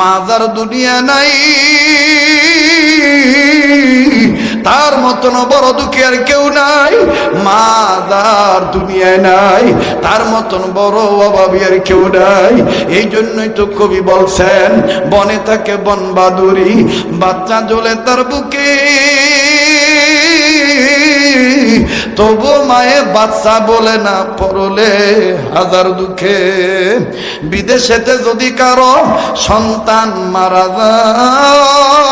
মাজার দুনিয়া নাই। তার মতন বড় দুঃখী আর কেউ নাই। মাদার দুনিয়ায় নাই। তার মতন বড় অভাবী আর কেউ নাই। এই জন্যই তো কবি বলছেন, বনে থাকে বন বাদুরি, বাচ্চা জ্বলে তার বুকে। তবু মায়ে বাচ্চা বলে না পড়লে হাজার দুঃখে। বিদেশেতে যদি কারও সন্তান মারা যায়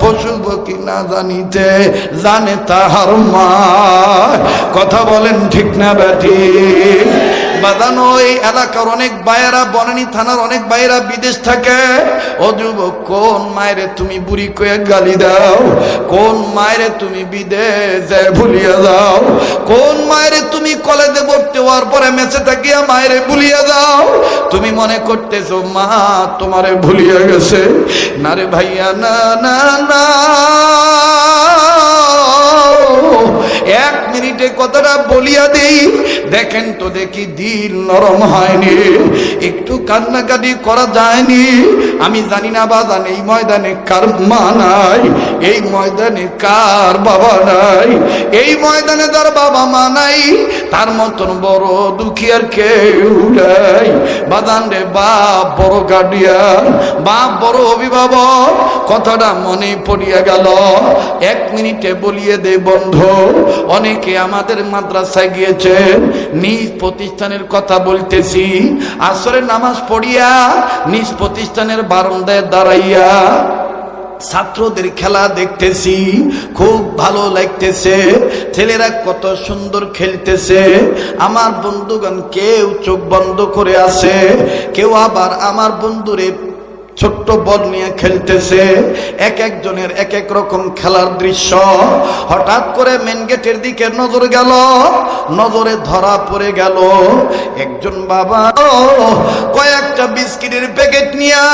পশু কি না জানিতে, জানে তাহার মা। কথা বলেন ঠিক না ব্যাটি? বাদানো এই এলাকার অনেক বাইরা বনানী থানার অনেক বাইরা বিদেশ থাকে। ও যুবক, কোন মায়েরে তুমি বুড়ি কয়ে গালি দাও? কোন মায়েরে তুমি বিদেশে ভুলিয়া দাও? কোন মায়েরে তুমি কলেজে ভর্তি হওয়ার পরে মেসে থাকিয়া মায়েরে ভুলিয়া দাও? তুমি মনে করতেছো, মা, তোমারে ভুলিয়া গেছে। না রে ভাইয়া, না না না। এক মিনিটে কথাটা বলিয়া দেই, দেখেন তো দেখি দিল নরম হয়নি, একটু কান্নাকাটি করা যায়নি। আমি জানি না বাজান, এই ময়দানে কার মা নাই, এই ময়দানে কার বাবা নাই, এই ময়দানে তার বাবা মা নাই, তার মতন বড় দুঃখী আর কেউ নাই। বাদান রে, বাপ বড় গার্ডিয়ান বাপ বড় অভিভাবক কথাটা মনে পড়িয়া গেল। এক মিনিটে বলিয়ে দে বন্ধ, অনেকে আমাদের মাদ্রাসায় গিয়েছেন নিজ প্রতিষ্ঠানের কথা বলতেছি। আসরে নামাজ পড়িয়া নিজ প্রতিষ্ঠানের বারান্দায় দাঁড়াইয়া ছাত্রদের খেলা দেখতেছি, খুব ভালো লাগতেছে, ছেলেরা কত সুন্দর খেলতেছে। আমার বন্ধুগণ কেউ চোখ বন্ধ করে আছে, কেউ আবার আমার বন্ধুরে ছোট্ট বল নিয়ে খেলতেছে। এক একজনের এক এক রকম খেলার দৃশ্য। হঠাৎ করে মেন গেটের দিকে নজর গেল। নজরে ধরা পড়ে গেল। একজন বাবা কয়েকটা বিস্কিটের প্যাকেট নিয়া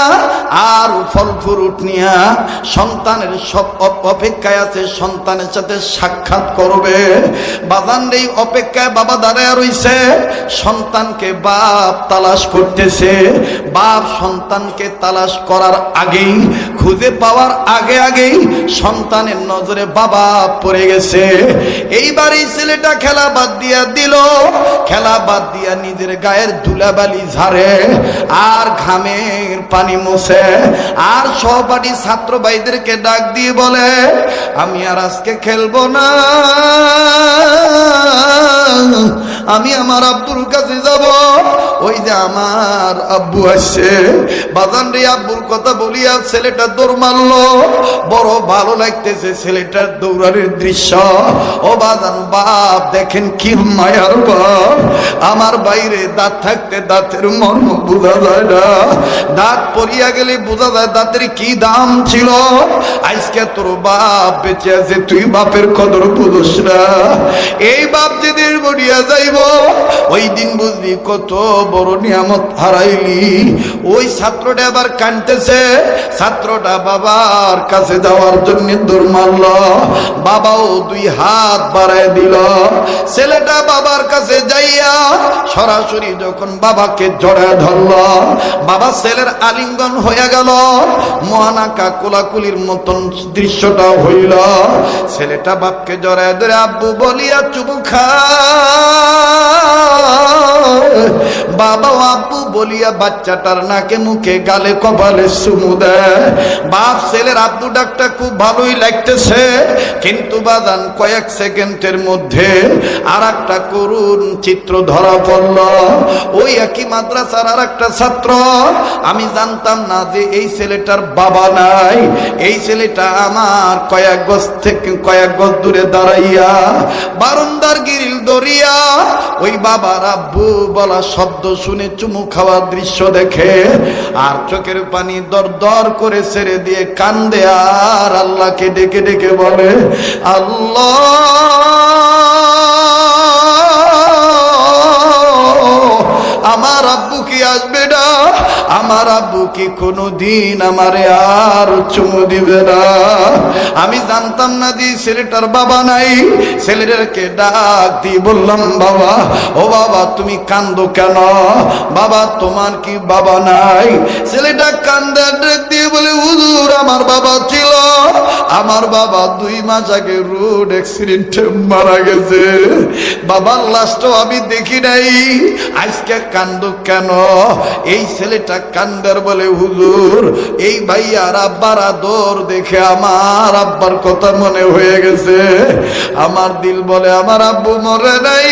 আর ফল ফ্রুট নিয়া সন্তানের সব অপেক্ষায় আছে, সন্তানের সাথে সাক্ষাৎ করবে। বাজান এই অপেক্ষায় বাবা দাঁড়ায় রইছে। সন্তানকে বাপ তালাশ করতেছে। বাপ সন্তানকে তালাশ করার আগেই, খুঁজে পাওয়ার আগে আগেই সন্তানের নজরে বাবা পড়ে গেছে। এইবার এই ছেলেটা খেলা বাদ দিয়া দিল। খেলা বাদ দিয়া নিজের গায়ের ধুলাবালি ঝাড়ে। আর ঘামের পানি মুছে, আর সহপাঠী ছাত্র ভাইদেরকে ডাক দিয়ে বলে, আমি আর আজকে খেলব না। আমি আমার আব্বুর কাছে যাব। ওই যে আমার আব্বু আসছে। বাজান রে আব্বুর কথা বলিয়া ছেলেটা দৌড় মারলো। বড় ভালো লাগতেছে ছেলেটার দৌড়ানোর দৃশ্য। ও বাজান বাপ, দেখেন কি মায়ার বাপ। আমার বাইরে দাঁত থাকতে দাঁতের মর্ম বোঝা যায় না। দাঁত পরিয়া গেলে বোঝা যায় দাঁতের কি দাম ছিল। আজকে তোর বাপ বেঁচে আছে, তুই বাপের কদর বুঝোস না। এই বাপ যেদিন মরিয়া যাইব ওই দিন বুঝবি কত বড় নিয়ামত হারাইলি। ওই ছাত্রটা আবার কানতেছে, ছাত্রটা বাবার কাছে যাওয়ার জন্য দৌড় মারল। বাবাও দুই হাত বাড়ায় দিল। ছেলেটা বাবার কাছে যাইয়া সরাসরি যখন বাবাকে জড়ায় ধরল, বাবা ছেলের আলিঙ্গন হয়ে গেল। মহানাকা কোলাকুলির মতন দৃশ্যটা হইল। ছেলেটা বাপকে জড়ায় ধরে, আব্বু বলিয়া চুবু খা। Lord. বাবা আব্বু বলিয়া বাচ্চাটার নাকে মুখে গালে কপালে চুমু দেয়। বাপ ছেলের আব্বু ডাকটা খুব ভালোই লাগতেছে। কিন্তু বাদান কয়েক সেকেন্ডের মধ্যে আর একটা করুণ চিত্র ধরা পড়ল। ওই একই মাদ্রাসার আর একটা ছাত্র। আমি জানতাম না যে এই ছেলেটার বাবা নাই। এই ছেলেটা আমার কয়েক গজ থেকে কয়েক গজ দূরে দাঁড়াইয়া বারন্দার গিরিল দরিয়া ওই বাবার আব্বু বলা শব্দ শুনে চুমু খাওয়ার দৃশ্য দেখে আর চোখের পানি দর দর করে ছেড়ে দিয়ে কান্দে আর আল্লাহকে ডেকে ডেকে বলে, আল্লাহ! কি কোনো দিন আমারে আর চুমু দিবে না? আমি জানতাম না যে ছেলেটার বাবা নাই। ছেলেটাকে ডাক দিয়ে বললাম, বাবা, ও বাবা, তুমি কান্দো কেন? বাবা, তোমার কি বাবা নাই? ছেলেটা কান্দে ডাক দিয়ে বলে, হুজুর, আমার বাবা ছিল। আমার বাবা দুই মাস আগে রোড অ্যাক্সিডেন্টে মারা গেছে। বাবার লাশটাও আমি দেখি নাই। আজকে কান্দ কেন? এই ছেলেটা কান্দার বলে, হুজুর, এই ভাইয়ার আব্বার আদর দেখে আমার আব্বার কথা মনে হয়ে গেছে। আমার দিল বলে, আমার আব্বু মরে নাই।